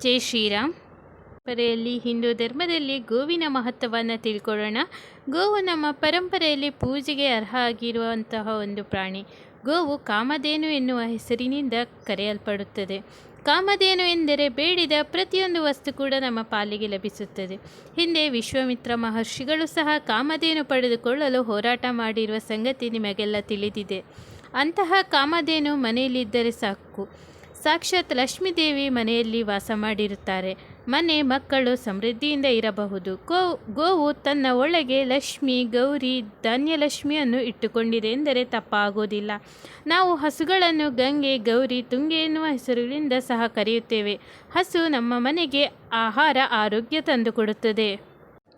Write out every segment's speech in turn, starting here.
ಜೈ ಶ್ರೀರಾಮ್. ಪರೆಯಲ್ಲಿ ಹಿಂದೂ ಧರ್ಮದಲ್ಲಿ ಗೋವಿನ ಮಹತ್ವವನ್ನು ತಿಳ್ಕೊಳ್ಳೋಣ. ಗೋವು ನಮ್ಮ ಪರಂಪರೆಯಲ್ಲಿ ಪೂಜೆಗೆ ಅರ್ಹ ಆಗಿರುವಂತಹ ಒಂದು ಪ್ರಾಣಿ. ಗೋವು ಕಾಮಧೇನು ಎನ್ನುವ ಹೆಸರಿನಿಂದ ಕರೆಯಲ್ಪಡುತ್ತದೆ. ಕಾಮಧೇನು ಎಂದರೆ ಬೇಡಿದ ಪ್ರತಿಯೊಂದು ವಸ್ತು ಕೂಡ ನಮ್ಮ ಪಾಲಿಗೆ ಲಭಿಸುತ್ತದೆ. ಹಿಂದೆ ವಿಶ್ವಾಮಿತ್ರ ಮಹರ್ಷಿಗಳು ಸಹ ಕಾಮಧೇನು ಪಡೆದುಕೊಳ್ಳಲು ಹೋರಾಟ ಮಾಡಿರುವ ಸಂಗತಿ ನಿಮಗೆಲ್ಲ ತಿಳಿದಿದೆ. ಅಂತಹ ಕಾಮಧೇನು ಮನೆಯಲ್ಲಿದ್ದರೆ ಸಾಕು. ಸಾಕ್ಷಾತ್ ಲಕ್ಷ್ಮೀದೇವಿ ಮನೆಯಲ್ಲಿ ವಾಸ ಮಾಡಿರುತ್ತಾರೆ. ಮನೆ ಮಕ್ಕಳು ಸಮೃದ್ಧಿಯಿಂದ ಇರಬಹುದು. ಗೋ, ಗೋವು ತನ್ನ ಒಳಗೆ ಲಕ್ಷ್ಮಿ, ಗೌರಿ ಧಾನ್ಯಲಕ್ಷ್ಮಿಯನ್ನು ಇಟ್ಟುಕೊಂಡಿದೆ ಎಂದರೆ ತಪ್ಪಾಗುವುದಿಲ್ಲ ನಾವು ಹಸುಗಳನ್ನು ಗಂಗೆ, ಗೌರಿ, ತುಂಗೆ ಎನ್ನುವ ಹೆಸರುಗಳಿಂದ ಸಹ ಕರೆಯುತ್ತೇವೆ. ಹಸು ನಮ್ಮ ಮನೆಗೆ ಆಹಾರ, ಆರೋಗ್ಯ ತಂದುಕೊಡುತ್ತದೆ.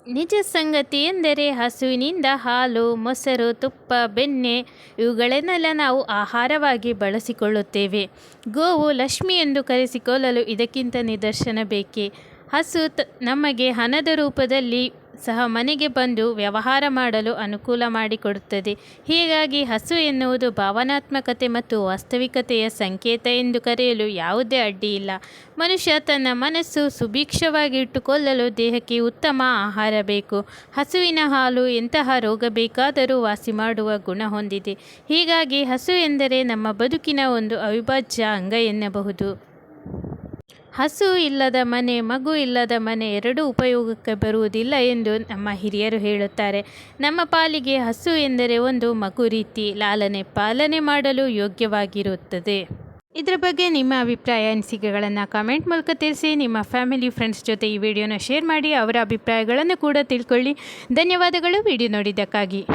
ನಿಜ ಸಂಗತಿ ಎಂದರೆ ಹಸುವಿನಿಂದ ಹಾಲು, ಮೊಸರು, ತುಪ್ಪ, ಬೆಣ್ಣೆ ಇವುಗಳನ್ನೆಲ್ಲ ನಾವು ಆಹಾರವಾಗಿ ಬಳಸಿಕೊಳ್ಳುತ್ತೇವೆ. ಗೋವು ಲಕ್ಷ್ಮಿ ಎಂದು ಕರೆಸಿಕೊಳ್ಳಲು ಇದಕ್ಕಿಂತ ನಿದರ್ಶನ ಬೇಕೇ? ಹಸು ತ ನಮಗೆ ಹಣದ ರೂಪದಲ್ಲಿ ಸಹ ಮನೆಗೆ ಬಂದು ವ್ಯವಹಾರ ಮಾಡಲು ಅನುಕೂಲ ಮಾಡಿಕೊಡುತ್ತದೆ. ಹೀಗಾಗಿ ಹಸು ಎನ್ನುವುದು ಭಾವನಾತ್ಮಕತೆ ಮತ್ತು ವಾಸ್ತವಿಕತೆಯ ಸಂಕೇತ ಎಂದು ಕರೆಯಲು ಯಾವುದೇ ಇಲ್ಲ. ಮನುಷ್ಯ ತನ್ನ ಮನಸ್ಸು ಸುಭಿಕ್ಷವಾಗಿ ಇಟ್ಟುಕೊಳ್ಳಲು ದೇಹಕ್ಕೆ ಉತ್ತಮ ಆಹಾರ ಬೇಕು. ಹಸುವಿನ ಹಾಲು ಎಂತಹ ರೋಗ ಬೇಕಾದರೂ ವಾಸಿ ಮಾಡುವ ಗುಣ ಹೊಂದಿದೆ. ಹೀಗಾಗಿ ಹಸು ಎಂದರೆ ನಮ್ಮ ಬದುಕಿನ ಒಂದು ಅವಿಭಾಜ್ಯ ಅಂಗ ಎನ್ನಬಹುದು. ಹಸು ಇಲ್ಲದ ಮನೆ, ಮಗು ಇಲ್ಲದ ಮನೆ ಎರಡೂ ಉಪಯೋಗಕ್ಕೆ ಬರುವುದಿಲ್ಲ ಎಂದು ನಮ್ಮ ಹಿರಿಯರು ಹೇಳುತ್ತಾರೆ. ನಮ್ಮ ಪಾಲಿಗೆ ಹಸು ಎಂದರೆ ಒಂದು ಮಗು ರೀತಿ, ಲಾಲನೆ ಪಾಲನೆ ಮಾಡಲು ಯೋಗ್ಯವಾಗಿರುತ್ತದೆ. ಇದರ ಬಗ್ಗೆ ನಿಮ್ಮ ಅಭಿಪ್ರಾಯ ಅನಿಸಿಕೆಗಳನ್ನು ಕಾಮೆಂಟ್ ಮೂಲಕ ತಿಳಿಸಿ. ನಿಮ್ಮ ಫ್ಯಾಮಿಲಿ ಫ್ರೆಂಡ್ಸ್ ಜೊತೆ ಈ ವಿಡಿಯೋನ ಶೇರ್ ಮಾಡಿ, ಅವರ ಅಭಿಪ್ರಾಯಗಳನ್ನು ಕೂಡ ತಿಳ್ಕೊಳ್ಳಿ. ಧನ್ಯವಾದಗಳು. ವಿಡಿಯೋ ನೋಡಿದ್ದಕ್ಕಾಗಿ.